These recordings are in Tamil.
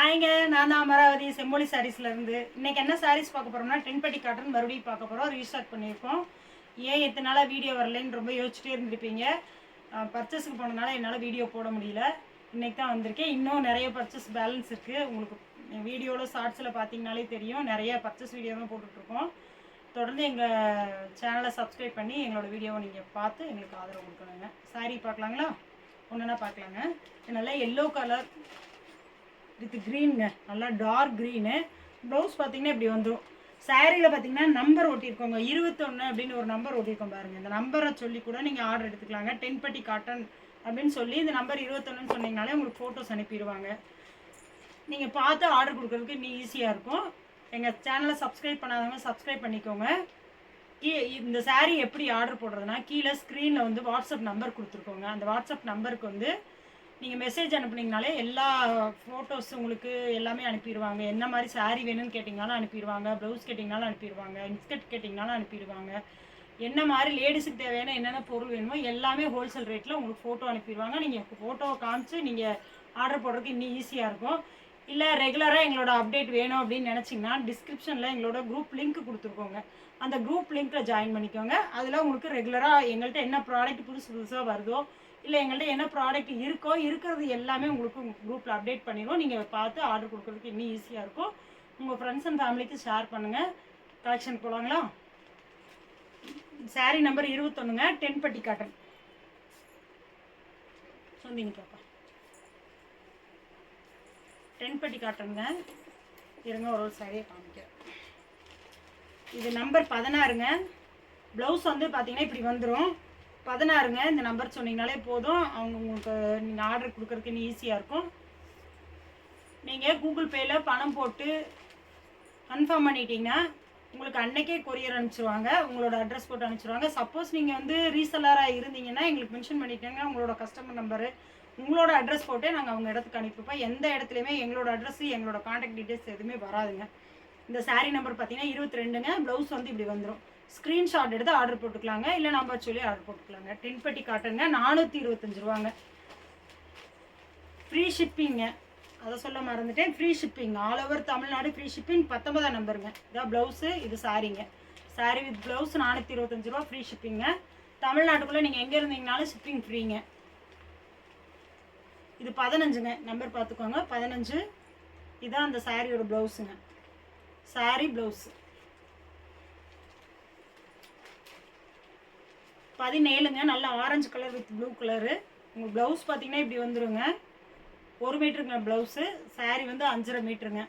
ஹாய்ங்க நான் தான் அமராவதி செம்மொழி சாரீஸ்லேருந்து. இருந்து இன்னைக்கு என்ன சாரீஸ் பார்க்க போகிறோம்னா டென்பட்டி காட்டன் மறுபடியும் பார்க்க போகிறோம் ரீஸ்டார்ட் பண்ணியிருக்கோம். ஏன் எத்தனை நாளாக வீடியோ வரலைன்னு ரொம்ப யோசிச்சுட்டே இருந்திருப்பீங்க. பர்ச்சேஸுக்கு போனதுனால என்னால் வீடியோ போட முடியல. இன்றைக்கி தான் வந்திருக்கேன். இன்னும் நிறைய பர்ச்சேஸ் பேலன்ஸ் இருக்குது உங்களுக்கு வீடியோவில் ஷார்ட்ஸில் பார்த்தீங்கனாலே தெரியும். நிறைய பர்ச்சேஸ் வீடியோவும் போட்டுட்ருக்கோம். தொடர்ந்து எங்கள் சேனலை சப்ஸ்கிரைப் பண்ணி எங்களோட வீடியோவை நீங்கள் பார்த்து எங்களுக்கு ஆதரவு கொடுக்கணுங்க. சாரீ பார்க்கலாங்களா? ஒன்றுனா பார்க்கலாங்க. நல்லா எல்லோ கலர் வித் க்ரீனுங்க. நல்லா டார்க் க்ரீனு. ப்ளவுஸ் பார்த்தீங்கன்னா இப்படி வந்துடும் சாரியில் பார்த்தீங்கன்னா நம்பர் ஒட்டியிருக்கோங்க. இருபத்தொன்று அப்படின்னு ஒரு நம்பர் ஒட்டியிருக்கோம் பாருங்க. இந்த நம்பரை சொல்லி கூட நீங்கள் ஆர்டர் எடுத்துக்கலாங்க. டென் பட்டி காட்டன் அப்படின்னு சொல்லி இந்த நம்பர் இருபத்தொன்னுன்னு சொன்னீங்கனாலே உங்களுக்கு ஃபோட்டோஸ் அனுப்பிடுவாங்க. நீங்கள் பார்த்து ஆர்டர் கொடுக்குறதுக்கு இன்னும் ஈஸியாக இருக்கும். எங்கள் சேனலை சப்ஸ்கிரைப் பண்ணாதவங்க சப்ஸ்கிரைப் பண்ணிக்கோங்க. கீ இந்த saree எப்படி ஆர்டர் போடுறதுனா கீழே ஸ்க்ரீனில் வந்து வாட்ஸ்அப் நம்பர் கொடுத்துருக்கோங்க. அந்த வாட்ஸ்அப் நம்பருக்கு வந்து நீங்கள் மெசேஜ் அனுப்புனீங்கனாலே எல்லா ஃபோட்டோஸ் உங்களுக்கு எல்லாமே அனுப்பிடுவாங்க. என்ன மாதிரி சாரீ வேணும்னு கேட்டிங்கனாலும் அனுப்பிடுவாங்க. ப்ளவுஸ் கேட்டிங்கனாலும் அனுப்பிடுவாங்க. இன்ஸ்கர்ட் கேட்டிங்கனாலும் அனுப்பிடுவாங்க. என்ன மாதிரி லேடிஸுக்கு தேவையான என்னென்ன பொருள் வேணுமோ எல்லாமே ஹோல்சேல் ரேட்டில் உங்களுக்கு ஃபோட்டோ அனுப்பிடுவாங்க. நீங்கள் ஃபோட்டோவை காமிச்சு நீங்கள் ஆர்டர் போடுறதுக்கு இன்னும் ஈஸியாக இருக்கும். இல்லை ரெகுலராக எங்களோட அப்டேட் வேணும் அப்படின்னு நினச்சிங்கன்னா டிஸ்கிரிப்ஷனில் எங்களோட குரூப் லிங்க் கொடுத்துருக்கோங்க. அந்த குரூப் லிங்க்கில் ஜாயின் பண்ணிக்கோங்க. அதில் உங்களுக்கு ரெகுலராக எங்கள்கிட்ட என்ன ப்ராடக்ட் புதுசு புதுசாக வருதோ இல்லை எங்கள்கிட்ட என்ன ப்ராடக்ட் இருக்கோ இருக்கிறது எல்லாமே உங்களுக்கு குரூப்பில் அப்டேட் பண்ணிடுவோம். நீங்கள் பார்த்து ஆர்டர் கொடுக்குறதுக்கு இன்னும் ஈஸியாக இருக்கும். உங்கள் ஃப்ரெண்ட்ஸ் அண்ட் ஃபேமிலிக்கு ஷேர் பண்ணுங்கள் கலெக்ஷன் போகலாங்களா சாரீ நம்பர் இருபத்தொன்னுங்க டென் பட்டி காட்டன் சொந்தீங்க பாப்பா. டென் பட்டி காட்டனுங்க இருங்க ஒரு ஒரு சாரியை காமிக்கிறேன். இது நம்பர் பதினாறுங்க. ப்ளவுஸ் வந்து பார்த்தீங்கன்னா இப்படி வந்துடும் பதினாறுங்க இந்த நம்பர் சொன்னீங்கனாலே போதும். அவங்க உங்களுக்கு நீங்கள் ஆர்டர் கொடுக்குறதுக்கு இன்னும் ஈஸியாக இருக்கும். நீங்கள் கூகுள் பேயில் பணம் போட்டு கன்ஃபார்ம் பண்ணிட்டீங்கன்னா உங்களுக்கு அன்னைக்கே கொரியர் அனுப்பிச்சிருவாங்க. உங்களோட அட்ரஸ் போட்டு அனுப்பிச்சிருவாங்க. சப்போஸ் நீங்கள் வந்து ரீசெல்லராக இருந்தீங்கன்னா எங்களுக்கு மென்ஷன் பண்ணிட்டீங்கன்னா உங்களோட கஸ்டமர் நம்பரு உங்களோட அட்ரஸ் போட்டு நாங்கள் அவங்க இடத்துக்கு அனுப்பிப்போம். எந்த இடத்துலையுமே எங்களோட அட்ரஸ் எங்களோட காண்டாக்ட் டீட்டெயில்ஸ் எதுவுமே வராதுங்க. இந்த சாரீ நம்பர் பார்த்தீங்கன்னா இருபத்தி ரெண்டுங்க. ப்ளவுஸ் வந்து இப்படி வந்துடும் ஸ்க்ரீன்ஷாட் எடுத்து ஆர்டர் போட்டுக்கலாங்க. இல்லை நம்பர் சொல்லி ஆர்டர் போட்டுக்கலாங்க. டென் பட்டி காட்டுங்க நானூற்றி இருபத்தஞ்சு ரூபாங்க. ஃப்ரீ ஷிப்பிங்க அதை சொல்ல மறந்துட்டேன். Free shipping all over Tamil Nadu free shipping பத்தொன்பதாம் நம்பருங்க இதான் ப்ளவுஸு இது சாரீங்க சாரீ வித் ப்ளவுஸ் நானூற்றி இருபத்தஞ்சு ரூபா ஃப்ரீ ஷிப்பிங்க தமிழ்நாட்டுக்குள்ளே நீங்கள் எங்கே இருந்தீங்கனாலும் ஷிப்பிங் ஃப்ரீங்க இது பதினஞ்சுங்க. நம்பர் பார்த்துக்கோங்க பதினஞ்சு. இதான் அந்த சாரியோட ப்ளவுஸுங்க சாரி ப்ளவுஸு பதினேழுங்க நல்லா orange colour with blue colour உங்கள் ப்ளவுஸ் பார்த்தீங்கன்னா இப்படி வந்துடுங்க ஒரு மீட்டருங்க ப்ளவுஸு சாரீ வந்து அஞ்சரை மீட்டருங்க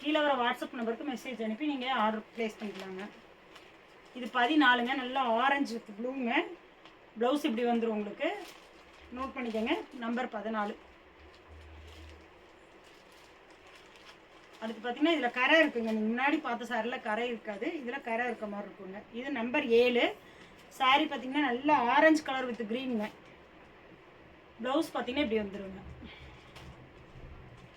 கீழே வர வாட்ஸ்அப் நம்பருக்கு மெசேஜ் அனுப்பி நீங்கள் ஆர்டர் ப்ளேஸ் பண்ணிக்கலாங்க. இது பதினாலுங்க நல்லா ஆரஞ்சு வித் ப்ளூங்க ப்ளவுஸ் இப்படி வந்துடும் உங்களுக்கு. நோட் பண்ணிக்கோங்க நம்பர் பதினாலு. அடுத்து பார்த்தீங்கன்னா இதில் கரை இருக்குங்க. நீங்கள் முன்னாடி பார்த்த சாரில் கரை இருக்காது. இதில் கரை இருக்க மாதிரி இருக்குங்க. இது நம்பர் ஏழு. Saree பார்த்தீங்கன்னா நல்லா ஆரஞ்சு கலர் வித் க்ரீனுங்க ப்ளவுஸ் பார்த்தீங்கன்னா இப்படி வந்துருங்க.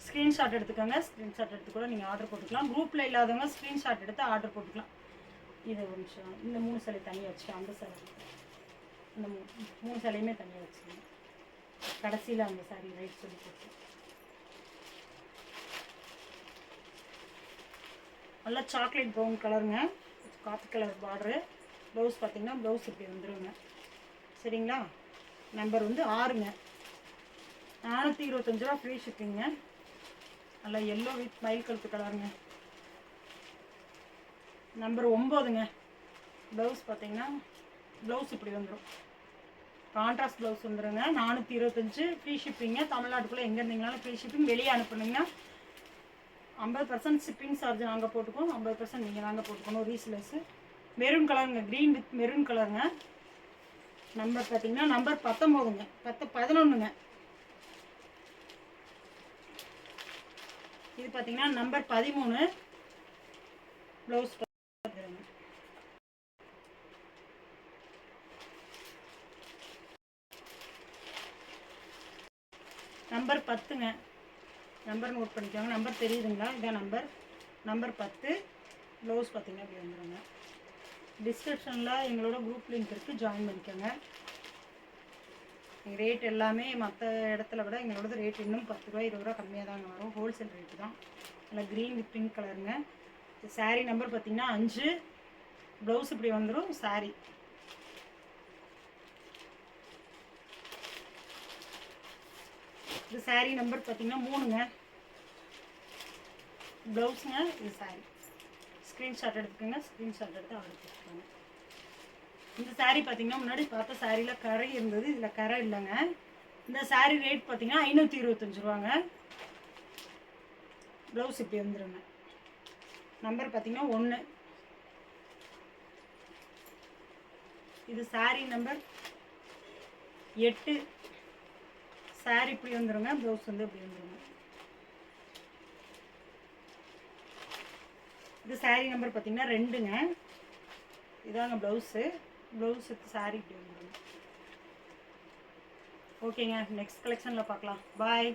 ஸ்க்ரீன்ஷாட் எடுத்துக்கோங்க. ஸ்க்ரீன்ஷாட் எடுத்து கூட நீங்கள் ஆர்டர் போட்டுக்கலாம். குரூப்பில் இல்லாதவங்க ஸ்க்ரீன்ஷாட் எடுத்து ஆர்டர் போட்டுக்கலாம். இது ஒரு நிமிஷம். இந்த மூணு சிலை தனியாக வச்சு அந்த சிலை. இந்த மூணு மூணு சிலையுமே தனியாக வச்சுக்கோங்க. கடைசியில் அந்த சாரி ரைட் சொல்லி போட்டு. நல்லா சாக்லேட் ப்ரௌன் கலருங்க காப்பி கலர் பார்டரு ப்ளவுஸ் பார்த்தீங்கன்னா ப்ளவுஸ் இப்படி வந்துருங்க. சரிங்களா? நம்பர் வந்து ஆறுங்க. நானூற்றி இருபத்தஞ்சி ரூபா ஃப்ரீ ஷிப்பிங்க நல்லா எல்லோ வித் மயில் கழுத்து கலருங்க நம்பர் ஒம்போதுங்க. ப்ளவுஸ் பார்த்தீங்கன்னா ப்ளவுஸ் இப்படி வந்துடும் கான்ட்ராஸ்ட் ப்ளவுஸ் வந்துடுங்க நானூற்றி இருபத்தஞ்சு ஃப்ரீ ஷிப்பிங்க தமிழ்நாட்டுக்குள்ளே எங்கே இருந்தீங்கனாலும் ஃப்ரீ ஷிப்பிங் வெளியே அனுப்புனீங்கன்னா ஐம்பது பர்சன்ட் ஷிப்பிங் சார்ஜ் நாங்கள் போட்டுக்கோம் ஐம்பது பர்சன்ட் நீங்கள் நாங்கள் போட்டுக்கணும். ரீசலர்ஸு மெரூன் கலருங்க க்ரீன் வித் மெரூன் கலருங்க. நம்பர் பார்த்தீங்கன்னா நம்பர் பத்தொம்போதுங்க பத்து பதினொன்றுங்க இது பார்த்தீங்கன்னா நம்பர் பதிமூணு. ப்ளவுஸ் நம்பர் பத்துங்க. நம்பர் நோட் பண்ணிக்கோங்க. நம்பர் தெரியுதுங்களா? இதான் நம்பர். நம்பர் பத்து. ப்ளவுஸ் பார்த்தீங்கன்னா அப்படி வந்துடுங்க டிஸ்கிரிப்ஷனில் எங்களோட குரூப் லிங்க் இருக்குது ஜாயின் பண்ணிக்கோங்க. ரேட் எல்லாமே மற்ற இடத்துல விட எங்களோட ரேட் இன்னும் பத்து ரூபா இருபது ரூபா கம்மியாக தாங்க வரும். ஹோல்சேல் ரேட்டு தான். நல்லா க்ரீன் வித் பிங்க் கலருங்க சாரீ நம்பர் பார்த்தீங்கன்னா அஞ்சு. ப்ளவுஸ் இப்படி வந்துடும் சாரீ இது சாரீ நம்பர் பார்த்தீங்கன்னா மூணுங்க. ப்ளவுஸுங்க இது சாரீ ஸ்க்ரீன்ஷாட் எடுத்துக்கோங்க ஸ்க்ரீன்ஷாட் எடுத்து ஆர்டர் கொடுத்துக்கோங்க இந்த சாரீ பார்த்தீங்கன்னா முன்னாடி பார்த்த சாரியில் கரை இருந்தது இதில் கரை இல்லைங்க. இந்த சாரீ ரேட் பார்த்தீங்கன்னா ஐநூற்றி இருபத்தஞ்சு ரூபாங்க. ப்ளவுஸ் இப்படி வந்துருங்க நம்பர் பார்த்தீங்கன்னா ஒன்று இது சாரீ நம்பர் எட்டு. சாரீ இப்படி வந்துடுங்க ப்ளவுஸ் வந்து இப்படி வந்துடுங்க இது சாரீ நம்பர் பார்த்தீங்கன்னா ரெண்டுங்க. இதாங்க ப்ளவுஸு ப்ளவுஸுக்கு சாரீ இப்படி ஓகேங்க நெக்ஸ்ட் கலெக்ஷனில் பார்க்கலாம். பாய்